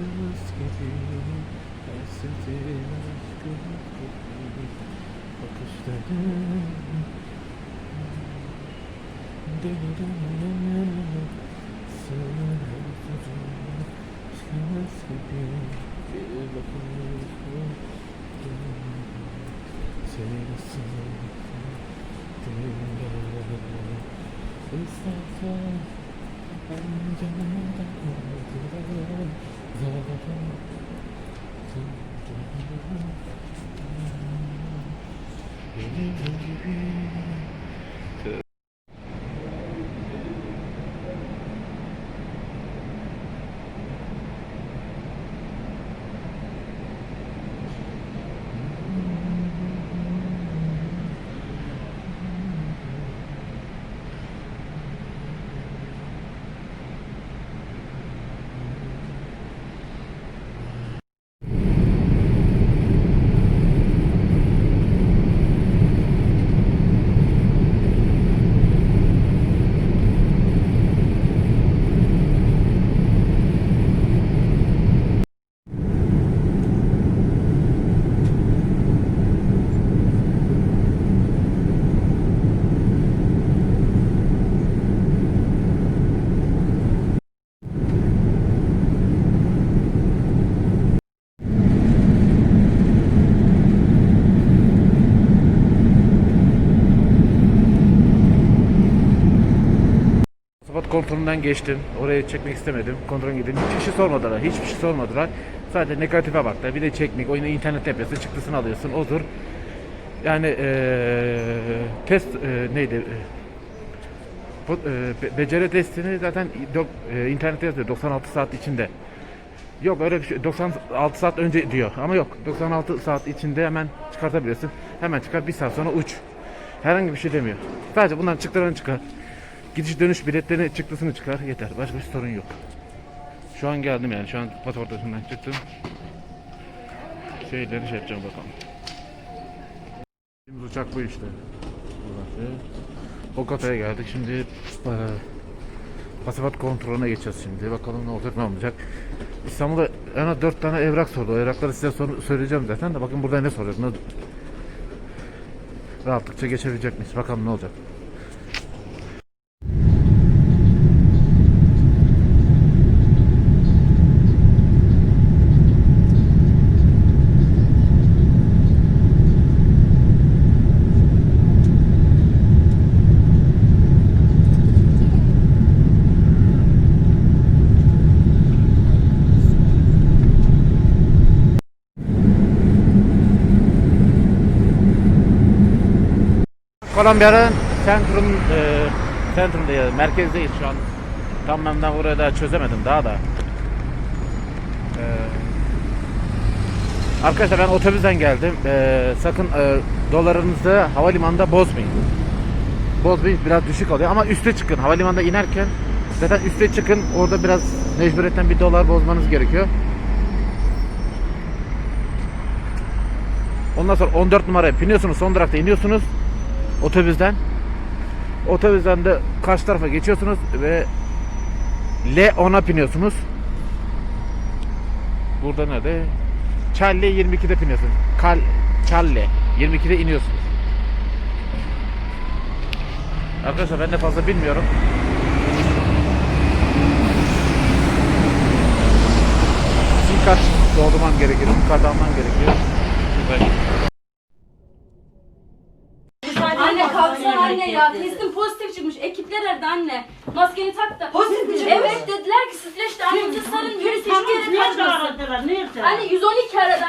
aşkımız gibi Hasretin aşkımız gibi Bakışların Deli dönüyor Sığır aşkımız gibi Bir bakışın Seni nasıl İstersen ben canımdan kontrolünden geçtim. Oraya çekmek istemedim. Kontrol gidin. Hiçbir şey sormadılar. Hiçbir şey sormadılar. Sadece negatife baktılar. Bir de çekmek. Oyunu internet yapıyorsun. Çıktısını alıyorsun. Odur. Yani eee, test eee, neydi? Bu, be- beceri testini zaten dok, eee, internette yazıyor. 96 saat içinde. Yok öyle bir şey. 96 saat önce diyor. Ama yok. 96 saat içinde hemen çıkartabiliyorsun. Hemen çıkar. Bir saat sonra uç. Herhangi bir şey demiyor. Sadece bundan çıktılarını çıkar. Gidiş dönüş biletlerini çıktısını çıkar yeter. Başka bir sorun yok. Şu an geldim yani. Şu an pasaport çıktım. Şeyleri şey yapacağım bakalım. Şimdi uçak bu işte. Burası. Bogota'ya geldik. Şimdi eee, pasaport kontrolüne geçeceğiz şimdi. Bakalım ne olacak ne olmayacak. İstanbul'da en az 4 tane evrak sordu. O evrakları size sor- söyleyeceğim zaten de. Bakın burada ne soracak. Ne... Rahatlıkça geçebilecek miyiz? Bakalım ne olacak. Kolombiya'nın Centrum e, Centrum'dayız, merkezdeyiz şu an. Tam ben daha oraya çözemedim daha da. E, arkadaşlar ben otobüsten geldim. E, sakın e, dolarınızı havalimanında bozmayın. Bozmayın biraz düşük oluyor ama üste çıkın. Havalimanında inerken zaten üste çıkın. Orada biraz mecburiyetten bir dolar bozmanız gerekiyor. Ondan sonra 14 numaraya biniyorsunuz. Son durakta iniyorsunuz otobüsten. Otobüsten de karşı tarafa geçiyorsunuz ve L10'a biniyorsunuz. Burada nerede? Challe 22'de biniyorsun. Kal Challe 22'de iniyorsunuz. Arkadaşlar ben de fazla bilmiyorum. Sim kart doldurman gerekiyor. Sim kart alman gerekiyor. Şurada. Anne kalksana anne ya. Testin pozitif çıkmış. Ekipler aradı anne. Maskeni tak da. Pozitif mi çıkmış? Evet dediler ki streçte annenizi sarın virüs hiçbir yere kaçmasın. aradılar? Nerede? Anne 112 aradı.